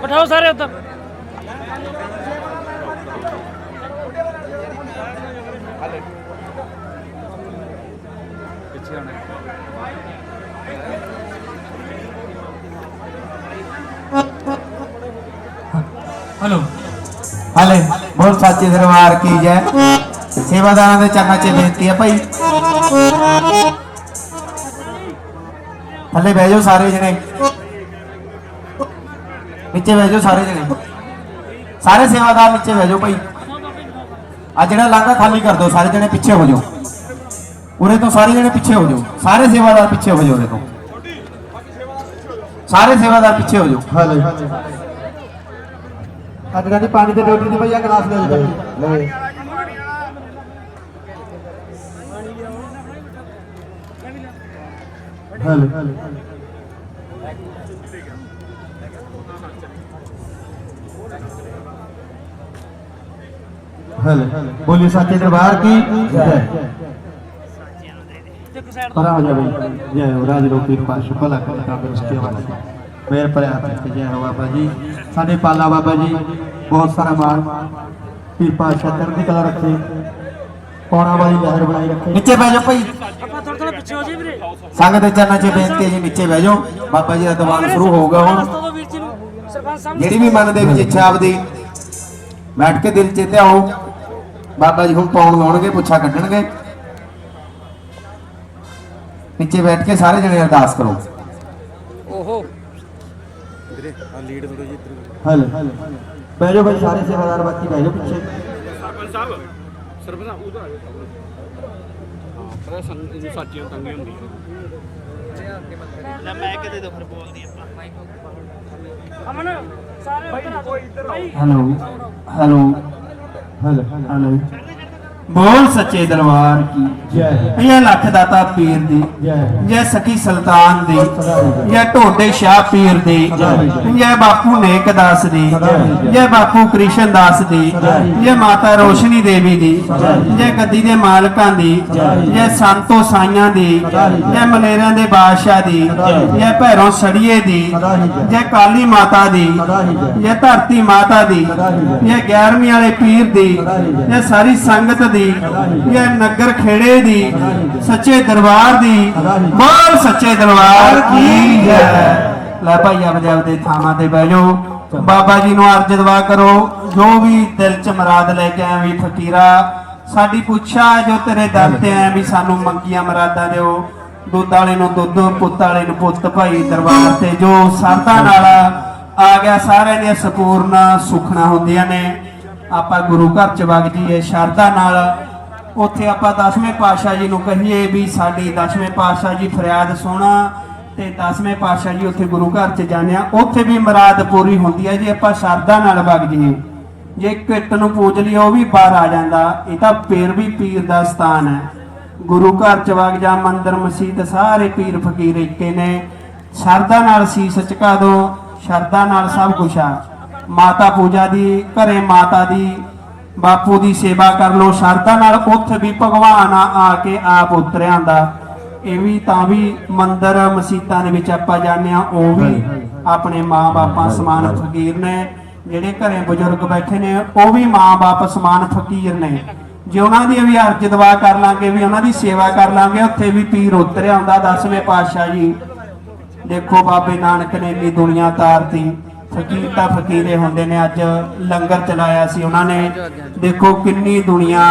ਬਿਠਾਓ ਸਾਰੇ ਉੱਧਰ। ਪਿੱਛੇ ਆਣਾ ਹਲੋ। ਹਲੇ ਬਹੁਤ ਸੱਚੇ ਦਰਬਾਰ ਕੀ ਜੈ। ਸੇਵਾਦਾਰਾਂ ਦੇ ਚਰਨਾਂ 'ਚ ਬੇਨਤੀ ਹੈ ਭਾਈ। ਥੱਲੇ ਬਹਿ ਜਾਓ ਸਾਰੇ ਜਣੇ। ਨੀਚੇ ਬਹਿ ਜਾਓ ਸਾਰੇ ਜਣੇ। ਸਾਰੇ ਸੇਵਾਦਾਰ ਨੀਚੇ ਬਹਿ ਜਾਓ ਭਾਈ। ਆ ਜਿਹੜਾ ਲਾਂਘਾ ਖਾਲੀ ਕਰ ਦਿਓ ਸਾਰੇ ਜਣੇ ਪਿੱਛੇ ਹੋ ਜਾਓ। ਉਰੇ ਤੋਂ ਸਾਰੇ ਜਣੇ ਪਿੱਛੇ ਹੋ ਜਾਓ। ਸਾਰੇ ਸੇਵਾਦਾਰ ਪਿੱਛੇ ਹੋ ਜਾਓ ਉਰੇ ਤੋਂ। ਸਾਰੇ ਸੇਵਾਦਾਰ ਪਿੱਛੇ ਹੋ ਜਾਓ। ਹਲੇ ਅੱਜ ਕਹਿੰਦੀ ਪਾਣੀ ਤੇ ਡਿਊਟੀ ਦੀ ਭਈਆ ਗਲਾਸ ਲੈ ਜਾ ਲੈ ਹਲੇ ਹਲੇ ਬੋਲੀ ਸੱਚੇ ਦਰਬਾਰ ਕੀ ਜੈ ਪਰ ਆ ਜਾ ਬਈ ਜੈ ਹੋ ਰਾਜ ਰੋਪੀ ਪਾਸ਼ ਭਲਾ ਕਰ ਤੰਦਰੁਸਤੀ ਵਾਲੀ ਮੇਰ ਪਰ ਹੱਥ ਤੇ ਜੈ ਹੋ ਬਾਬਾ ਜੀ ਸਾਡੇ ਪਾਲਾ ਬਾਬਾ ਜੀ ਬਹੁਤ ਸਾਰਾ ਮਾਣ ਪੀਰ ਪਾਸ਼ਾ ਚੜ੍ਹਦੀ ਕਲਾ ਰੱਖੇ ਜਾਓ ਥੋੜਾ ਥੋੜਾ ਜੀ ਵੀਰੇ। ਸੰਗਤ ਦੇ ਚਰਨਾਂ 'ਚ ਬੇਨਤੀ ਹੈ ਜੀ ਨੀਚੇ ਬਹਿ ਜਾਓ। ਬਾਬਾ ਜੀ ਦਾ ਦੀਵਾਨ ਸ਼ੁਰੂ ਹੋਊਗਾ ਹੁਣ। ਵੀਰ ਜੀ ਜਿਹੜੀ ਵੀ ਮਨ ਦੇ ਵਿੱਚ ਇੱਛਾ ਆਪਦੀ ਬੈਠ ਕੇ ਦਿਲ 'ਚ ਧਿਆਓ ਬਾਬਾ ਜੀ ਹੁਣ ਪਾਉਣ ਲਾਉਣਗੇ ਪੁੱਛਾ ਕੱਢਣਗੇ। ਨੀਚੇ ਬੈਠ ਕੇ ਸਾਰੇ ਜਣੇ ਅਰਦਾਸ ਕਰੋ। ਓਹੋ। ਹਲੇ ਬਹਿ ਜਾਓ ਭਾਈ ਸਾਰੇ ਸੇਵਾਦਾਰ ਬਾਕੀ ਬਹਿ ਜਾਓ ਪਿੱਛੇ। ਸਰਪੰਚ ਸਾਹਿਬ ਸਰਪੰਚ ਸਾਹਿਬ ਉਹਦਾ ਹਾਂ ਪਰ ਇਹ ਸਾਨੂੰ ਇਹਨੂੰ ਸਾਚੀਆਂ ਤੰਗੀ ਹੁੰਦੀ ਹੈ ਲੈ ਮੈਂ ਕਿਤੇ ਦੋ ਫਿਰ ਬੋਲਦੀ ਆਪਾਂ। ਅਮਨ ਸਾਰੇ ਉੱਧਰ ਆ ਜਾਓ ਭਾਈ ਹੈਲੋ ਹੈਲੋ ਹਲੇ ਹਲੇ। ਬੋਲ ਸੱਚੇ ਦਰਬਾਰ ਕੀ ਜੈ ਇਹ ਲੱਖ ਦਾਤਾ ਪੀਰ ਦੀ ਜੈ ਸਕੀ ਸੁਲਤਾਨ ਦੀ ਜੈ ਢੋਡੇ ਸ਼ਾਹ ਪੀਰ ਦੀ ਜੈ ਬਾਪੂ ਨੇਕ ਦਾਸ ਦੀ ਜੈ ਬਾਪੂ ਕ੍ਰਿਸ਼ਨ ਦਾਸ ਦੀ ਜੈ ਮਾਤਾ ਰੋਸ਼ਨੀ ਦੇਵੀ ਦੀ ਜੈ ਗੱਦੀ ਦੇ ਮਾਲਕਾਂ ਦੀ ਜੈ ਸੰਤੋ ਸਾਈਆਂ ਦੀ ਜੈ ਮਲੇਰਿਆਂ ਦੇ ਬਾਦਸ਼ਾਹ ਦੀ ਜੈ ਭੈਰੋਂ ਸੜੀਏ ਦੀ ਜੈ ਕਾਲੀ ਮਾਤਾ ਦੀ ਜੈ ਧਰਤੀ ਮਾਤਾ ਦੀ ਜੈ 11ਵੀਂ ਵਾਲੇ ਪੀਰ ਦੀ ਜੈ ਸਾਰੀ ਸੰਗਤ ਦੀ, ਜੈ ਨਗਰ ਖੇੜੇ ਦੀ, ਸੱਚੇ ਦਰਬਾਰ ਦੀ ਬੋਲ ਸੱਚੇ ਦਰਬਾਰ ਕੀ ਜੈ ਲੈ ਭਾਈ ਆਪਦੇ ਆਪਦੇ ਥਾਵਾਂ ਤੇ ਬਹਿ ਜਾਓ। ਬਾਬਾ ਜੀ ਨੂੰ ਅਰਜ ਦਵਾ ਕਰੋ, ਜੋ ਵੀ ਦਿਲ ਚ ਮਰਾਦ ਲੈ ਕੇ ਆਇਆ ਵੀ ਫਕੀਰਾ, ਸਾਡੀ ਪੁੱਛਾ ਜੋ ਤੇਰੇ ਦਰ ਤੇ ਆਇਆ ਵੀ ਸਾਨੂੰ ਮੰਗੀਆਂ ਮਰਾਦਾਂ ਦਿਓ। ਦੁੱਧ ਵਾਲੇ ਨੂੰ ਦੁੱਧ, ਪੁੱਤ ਵਾਲੇ ਨੂੰ ਪੁੱਤ ਭਾਈ ਦਰਬਾਰ ਤੇ ਜੋ ਸਰਦਾ ਨਾਲ ਆ ਗਿਆ, ਸਾਰਿਆਂ ਦੀਆਂ ਸੰਪੂਰਨ ਸੁਖਣਾ ਹੁੰਦੀਆਂ ਨੇ। ਆਪਾਂ ਗੁਰੂ ਘਰ ਚ ਵਗ ਜੀਏ ਸ਼ਰਧਾ ਨਾਲ। ਉੱਥੇ ਆਪਾਂ ਦਸਵੇਂ ਪਾਤਸ਼ਾਹ ਜੀ ਨੂੰ ਕਹੀਏ ਵੀ ਸਾਡੀ ਦਸਵੇਂ ਪਾਤਸ਼ਾਹ ਜੀ ਫਰਿਆਦ ਸੁਣਾ ਤੇ ਦਸਵੇਂ ਪਾਤਸ਼ਾਹ ਜੀ ਉੱਥੇ ਗੁਰੂ ਘਰ ਚ ਜਾਂਦੇ ਉੱਥੇ ਵੀ ਮੁਰਾਦ ਪੂਰੀ ਹੁੰਦੀ ਹੈ ਜੇ ਆਪਾਂ ਸ਼ਰਧਾ ਨਾਲ ਵਗ ਜੀਏ ਜੇ ਕਿੱਟ ਨੂੰ ਪੂਜ ਲਈ ਉਹ ਵੀ ਬਾਹਰ ਆ ਜਾਂਦਾ। ਇਹ ਤਾਂ ਫੇਰ ਵੀ ਪੀਰ ਦਾ ਸਥਾਨ ਹੈ। ਗੁਰੂ ਘਰ ਚ ਵਗ ਜਾ, ਮੰਦਰ, ਮਸਜਿਦ, ਸਾਰੇ ਪੀਰ ਫਕੀਰ ਇੱਕੇ ਨੇ। ਸ਼ਰਧਾ ਨਾਲ ਸੀਸ ਝੁਕਾ ਦੋ, ਸ਼ਰਧਾ ਨਾਲ ਸਭ ਕੁਛ ਆ। ਮਾਤਾ ਪੂਜਾ ਦੀ ਘਰੇ ਮਾਤਾ ਦੀ ਬਾਪੂ ਦੀ ਸੇਵਾ ਕਰ ਲੋ ਸ਼ਰਧਾ ਨਾਲ ਉੱਥੇ ਵੀ ਭਗਵਾਨ ਆ ਕੇ ਆਪ ਉਤਰ ਆਂਦਾ ਇਹ ਵੀ ਤਾਂ ਵੀ ਮੰਦਰ ਮਸਜਿਦਾਂ ਦੇ ਵਿੱਚ ਆਪਾਂ ਜਾਂਦੇ ਆ ਉਹ ਵੀ ਆਪਣੇ ਮਾਂ-ਬਾਪਾਂ ਸਮਾਨ ਫਕੀਰ ਨੇ ਜਿਹੜੇ ਘਰੇ ਬਜ਼ੁਰਗ ਬੈਠੇ ਨੇ ਉਹ ਵੀ ਮਾਂ-ਬਾਪ ਸਮਾਨ ਫਕੀਰ ਨੇ। ਜੇ ਉਹਨਾਂ ਦੀ ਵੀ ਅਰਜ ਦਵਾ ਕਰ ਲਾਂਗੇ ਵੀ ਉਹਨਾਂ ਦੀ ਸੇਵਾ ਕਰ ਲਾਂਗੇ ਉੱਥੇ ਵੀ ਪੀਰ ਉਤਰ ਆਉਂਦਾ ਦਸਵੇਂ ਪਾਤਸ਼ਾਹ ਜੀ। ਦੇਖੋ ਬਾਬੇ ਨਾਨਕ ਨੇ ਇੰਨੀ ਦੁਨੀਆ ਤਾਰਤੀ। ਫਕੀਰ ਤਾਂ ਫਕੀਰੇ ਹੁੰਦੇ ਨੇ। ਅੱਜ ਲੰਗਰ ਚਲਾਇਆ ਸੀ ਉਹਨਾਂ ਨੇ। ਦੇਖੋ ਕਿੰਨੀ ਦੁਨੀਆ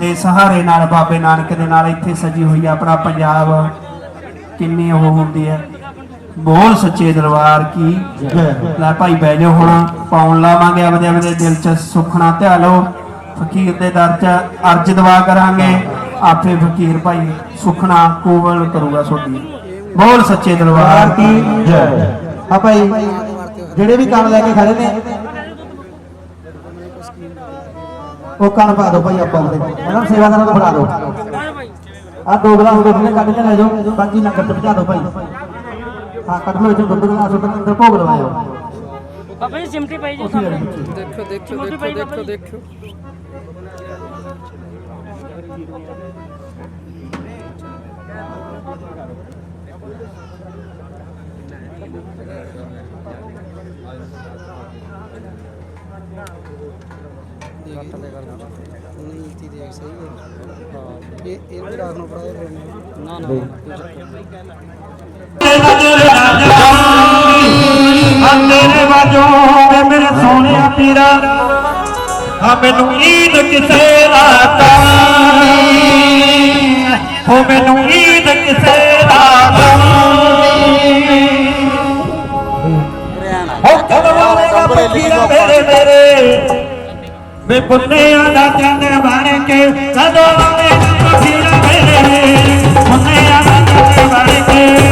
ਦੇ ਸਹਾਰੇ ਨਾਲ ਬਾਬੇ ਨਾਨਕ ਦੇ ਨਾਲ ਇੱਥੇ ਸਜੀ ਹੋਈ ਆ। ਆਪਣਾ ਪੰਜਾਬ ਕਿੰਨੀ ਉਹ ਹੁੰਦੀ ਹੈ। ਬੋਲ ਸੱਚੇ ਦਰਬਾਰ ਕੀ ਲੈ ਭਾਈ ਬਹਿ ਜਾਓ ਹੁਣ। ਪਾਉਣ ਲਾਵਾਂਗੇ ਆਪਦੇ ਆਪਦੇ ਦਿਲ 'ਚ ਸੁਖਣਾ ਧਿਆ ਲਓ। ਫਕੀਰ ਦੇ ਦਰ 'ਚ ਅਰਜ ਦਵਾ ਕਰਾਂਗੇ। ਆਪੇ ਫਕੀਰ ਭਾਈ ਸੁਖਣਾ ਕੂਵਲ ਕਰੂਗਾ ਤੁਹਾਡੀ ਬੋਲ ਸੱਚੇ ਦਰਬਾਰ ਦਰਬਾਰ ਕੀ ਜੈ। ਆ ਭਾਈ ਜਿਹੜੇ ਵੀ ਕੰਨ ਲੈ ਕੇ ਖੜੇ ਨੇ ਉਹ ਕੰਨ ਪਾ ਦਿਓ ਭਾਈ ਆਪਾਂ ਦੇ। ਇਹਨਾਂ ਨੂੰ ਸੇਵਾਦਾਰਾਂ ਨੂੰ ਫੜਾ ਦਿਓ। ਆ ਦੋ ਗਲਾਸ ਦੁੱਧ ਨੇ ਕੱਢ ਕੇ ਲੈ ਜਾਓ ਬਾਕੀ ਲੰਗਰ ਤੇ ਪਹੁੰਚਾ ਦਿਓ ਭਾਈ। ਹਾਂ ਕੱਢ ਲਓ ਇੱਥੇ ਦੁੱਧ ਗਲਾਸ ਉੱਤੇ ਅੰਦਰ ਭੋਗ ਲਵਾਇਓ। ਬਾਬਾ ਜੀ ਸਿਮਟੀ ਪਈ ਜੀ ਸਾਹਮਣੇ। ਵਿੱਚ ਦੇਖੋ ਦੇਖੋ ਚਿਮਟੀ ਦੇਖੋ ਪਈ ਦੇਖੋ ਬਾਬਾ ਜੀ। ਦੇਖੋ ਨੀਤੀ ਦੇਖ ਸਹੀ ਹੈ ਹਾਂ ਇਹ ਇਹ ਵੀ ਰਾਤ ਨੂੰ ਪੜਾ ਦੇ ਨਾ ਨਾ ਨਜ਼ਰ ਨਾ ਜਾਈ ਮੇਰੇ ਸੋਹਣਿਆ ਪੀਰਾ ਆ ਮੈਨੂੰ ਈਦ ਕਿਸੇ ਰਾਤ ਹੋ ਮੈਨੂੰ ਈਦ ਕਿਸੇ ਕਦਵਾਵੇਗਾ ਫਕੀਰਾ ਮੇਰੇ ਮੇਰੇ। ਵੇ ਪੁੰਨਿਆਂ ਦਾ ਚੰਨ ਬਣ ਕੇ ਕਦੋਂ ਆਵੇਗਾ ਫਕੀਰਾ ਮੇਰੇ। ਪੁੰਨਿਆਂ ਦਾ ਚੰਨ ਬਣ ਕੇ।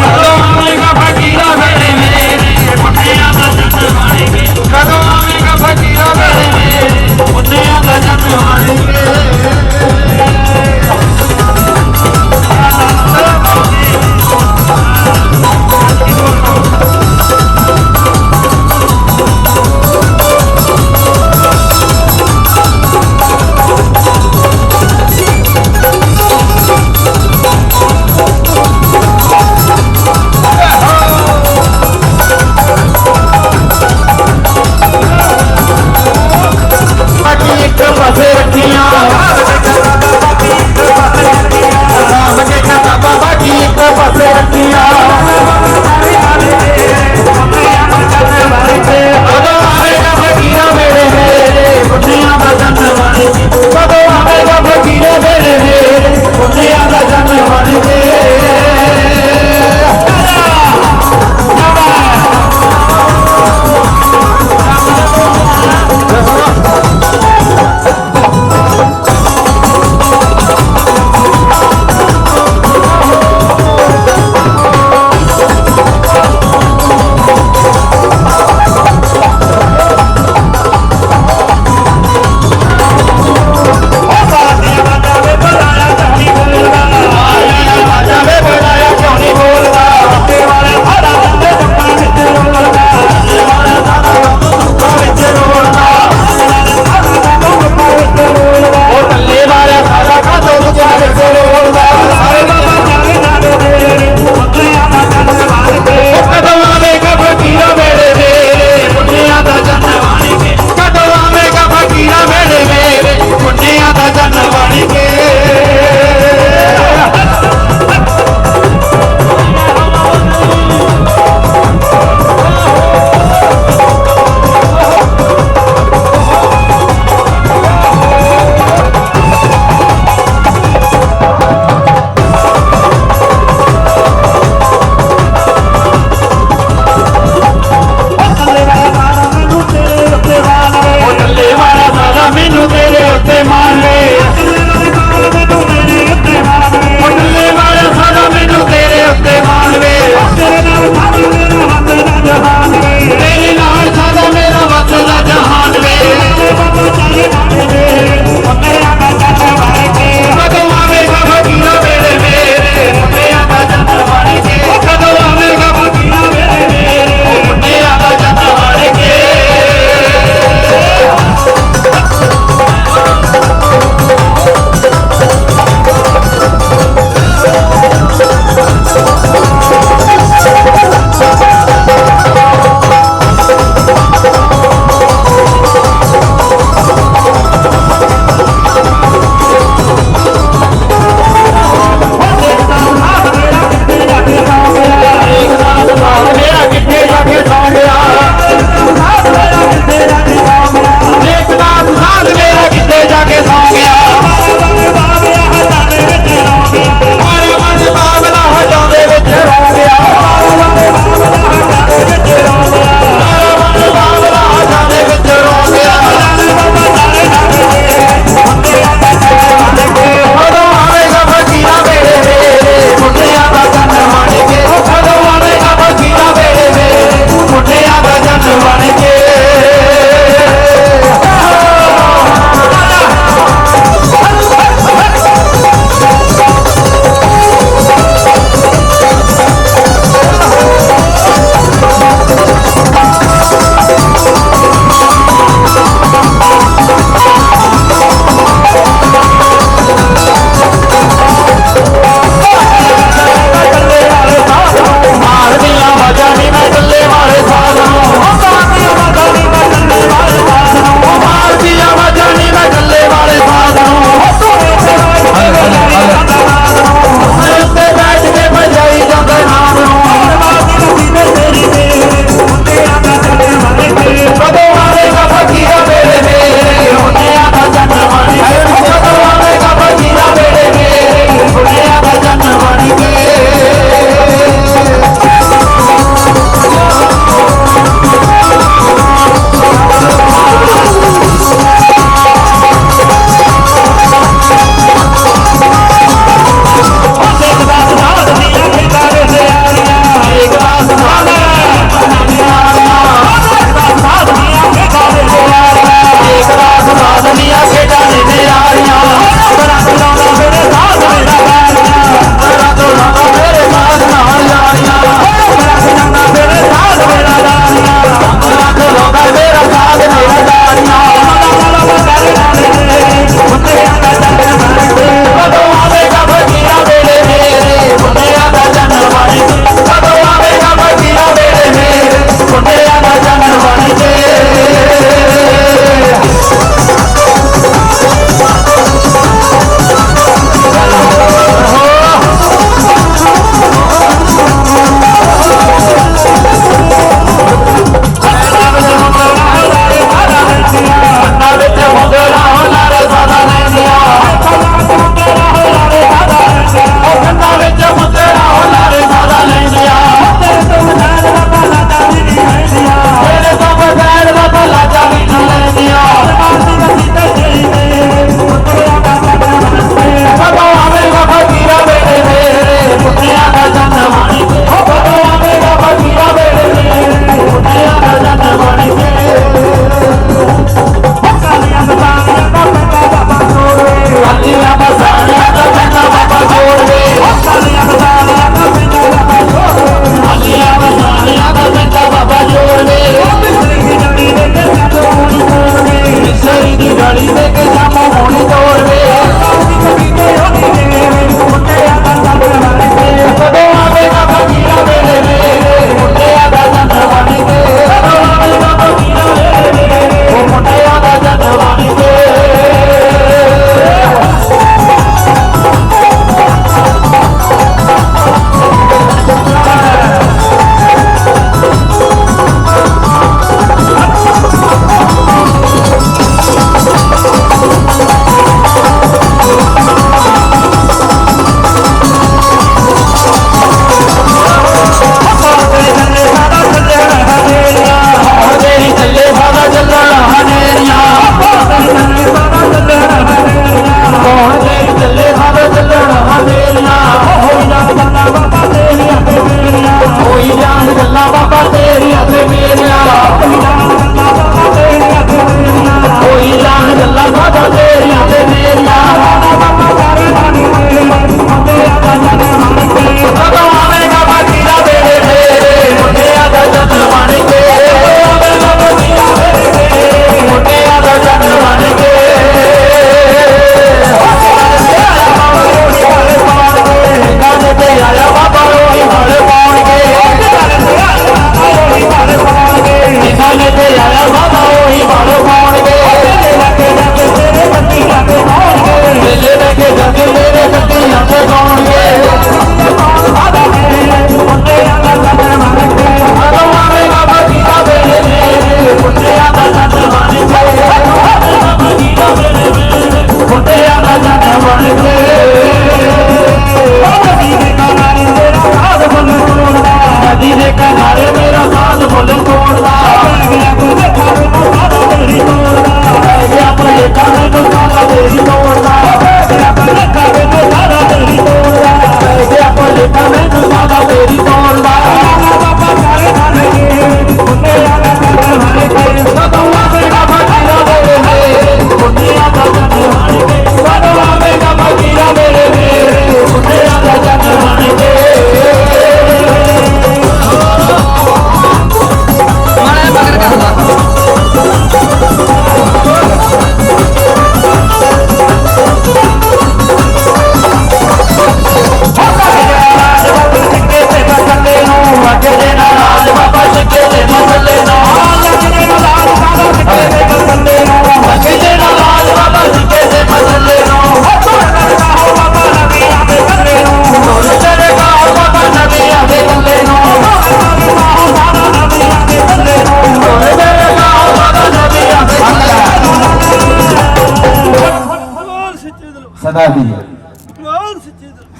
ਸਦਾ ਦੀ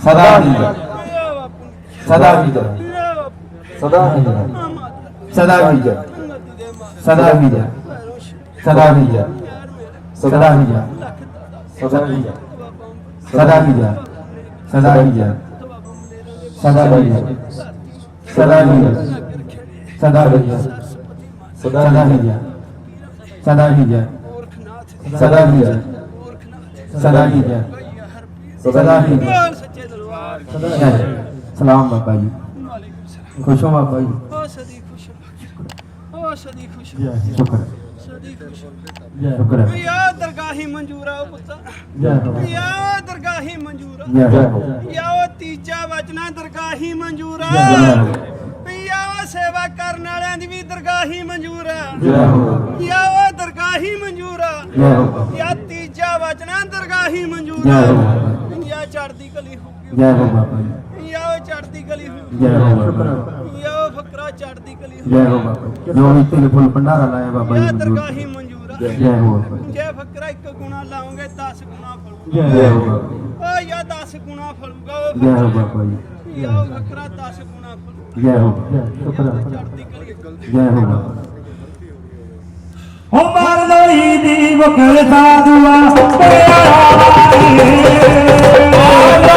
ਸਦਾ ਦੀ ਸਦਾ ਦੀ ਸਦਾ ਦੀ ਸਦਾ ਦੀ ਸਦਾ ਦੀ ਸਦਾ ਦੀ ਸਦਾ ਦੀ ਸਦਾ ਦੀ ਸਦਾ ਦੀ ਸਦਾ ਦੀ ਸਦਾ ਦੀ ਸਦਾ ਦੀ ਸਦਾ ਦੀ ਸਦਾ ਦੀ ਸਦਾ ਦੀ ਸਦਾ ਦੀ ਸਦਾ ਦੀ ਸਦਾ ਦੀ ਸਲਾਮ ਬਾਬਾ ਜੀ। ਖੁਸ਼ ਹੋ ਬਾਬਾ ਜੀ? ਓ ਸਦੀ ਖੁਸ਼ ਓ ਸਦੀ ਖੁਸ਼ ਸ਼ੁਕਰ। ਸਦੀ ਖੁਸ਼ ਸ਼ੁਕਰ। ਹੈ ਯਾ ਦਰਗਾਹੀ ਮਨਜ਼ੂਰ ਪੁੱਤ। ਹੋ ਯਾ ਦਰਗਾਹੀ ਮਨਜ਼ੂਰ ਹੋ ਯਾ ਉਹ ਤੀਜਾ ਵਚਨਾ ਦਰਗਾਹੀ ਮਨਜ਼ੂਰ ਹੋ ਯਾ ਉਹ ਸੇਵਾ ਕਰਨ ਵਾਲਿਆਂ ਦੀ ਵੀ ਦਰਗਾਹੀ ਮਨਜ਼ੂਰ ਹੋ ਯਾ ਉਹ ਦਰਗਾਹੀ ਮਨਜ਼ੂਰ ਹੋ ਯਾ ਤੀਜਾ ਵਚਨਾ ਦਰਗਾਹੀ ਮਨਜ਼ੂਰ ਹੋ ਚੜਦੀ ਕਲੀ ਹੋ ਜੈ ਹੋ ਬਾਬਾ ਜੀ। ਯਾ ਉਹ ਚੜਦੀ ਕਲੀ ਹੋ ਜੈ ਹੋ ਬਾਬਾ ਯਾ ਉਹ ਫਕਰਾ ਚੜਦੀ ਕਲੀ ਹੋ ਜੈ ਹੋ ਬਾਬਾ ਜੀ। ਜੋ ਵੀ ਤੇਰੇ ਫੁੱਲ ਭੰਡਾਰਾ ਲਾਇਆ ਬਾਬਾ ਯਾ ਜੀ ਮਨਜ਼ੂਰ ਦਰਗਾਹੀ ਮਨਜ਼ੂਰ ਆ। ਜੈ ਹੋ ਬਾਬਾ ਜੀ। ਜੇ ਫਕਰਾ ਇੱਕ ਗੁਣਾ ਲਾਉਂਗੇ 10 ਗੁਣਾ ਫਲੂਗਾ ਜੈ ਹੋ ਬਾਬਾ ਓ ਯਾ 10 ਗੁਣਾ ਫਲੂਗਾ ਉਹ ਜੀ। ਜੈ ਹੋ ਬਾਬਾ ਜੀ। ਯਾ ਉਹ ਫਕਰਾ 10 ਗੁਣਾ ਫਲੂਗਾ ਜੈ ਹੋ ਬਾਬਾ ਜੀ। ਹੈ ਚੜਦੀ ਕਲੀ ਹੋ ਜੈ ਹੋ ਬਾਬਾ ਹੋ ਮਾਰ ਲੋਈ ਦੀ ਵਕਲ ਸਾਧੂਆ ਤੇਰਾ ਵਾਲੀ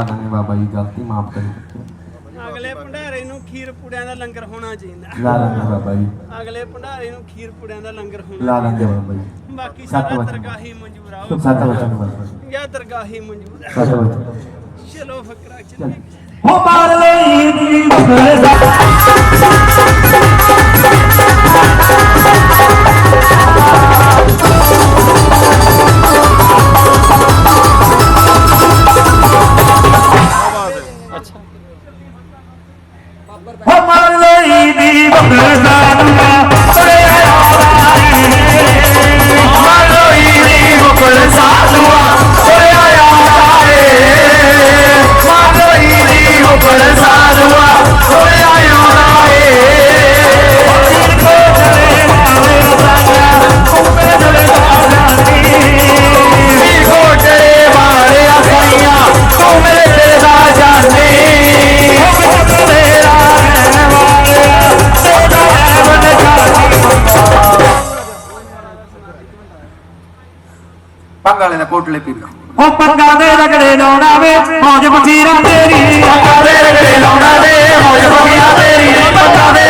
ਲਾ ਦਾਂਗੇ ਬਾਬਾ ਜੀ ਗਲਤੀ ਮਾਫ ਕਰੀ। ਅਗਲੇ ਭੰਡਾਰੇ ਨੂੰ ਖੀਰ ਪੂੜਿਆਂ ਦਾ ਲੰਗਰ ਹੋਣਾ ਚਾਹੀਦਾ। ਲਾ ਦਾਂਗੇ ਬਾਬਾ ਜੀ। ਅਗਲੇ ਭੰਡਾਰੇ ਨੂੰ ਖੀਰ ਪੂੜਿਆਂ ਦਾ ਲੰਗਰ ਹੋਣਾ ਲਾ ਦਾਂਗੇ ਬਾਬਾ ਜੀ। ਬਾਕੀ ਸੱਤ ਸਾਰਾ ਵਚਨ। ਦਰਗਾਹੀ ਮਨਜ਼ੂਰ ਆ। ਸੱਤ ਵਚਨ ਬਾਬਾ ਜਾਂ। ਦਰਗਾਹੀ ਮਨਜ਼ੂਰ ਆ। ਸੱਤ ਵਚਨ। ਚਲੋ ਫਕਰਾ ਚੱਲ। ਹੋ ਮਾਰ ਲਈ ਦੀ ਬਗਲਦਾ ਪੱਗ ਵਾਲੇ ਦਾ ਕੋਟਲੇ ਪੀਲਾ ਉਹ ਪੱਗਾਂ ਦੇ ਰਗੜੇ ਲਾਉਣਾ ਵੇ ਮੌਜ ਬਸੀਰਾ ਤੇਰੀ। ਪੱਗਾਂ ਦੇ ਰਗੜੇ ਲਾਉਣਾ ਵੇ ਮੌਜ ਬਸੀਰਾ ਤੇਰੀ ਪੱਗਾਂ ਦੇ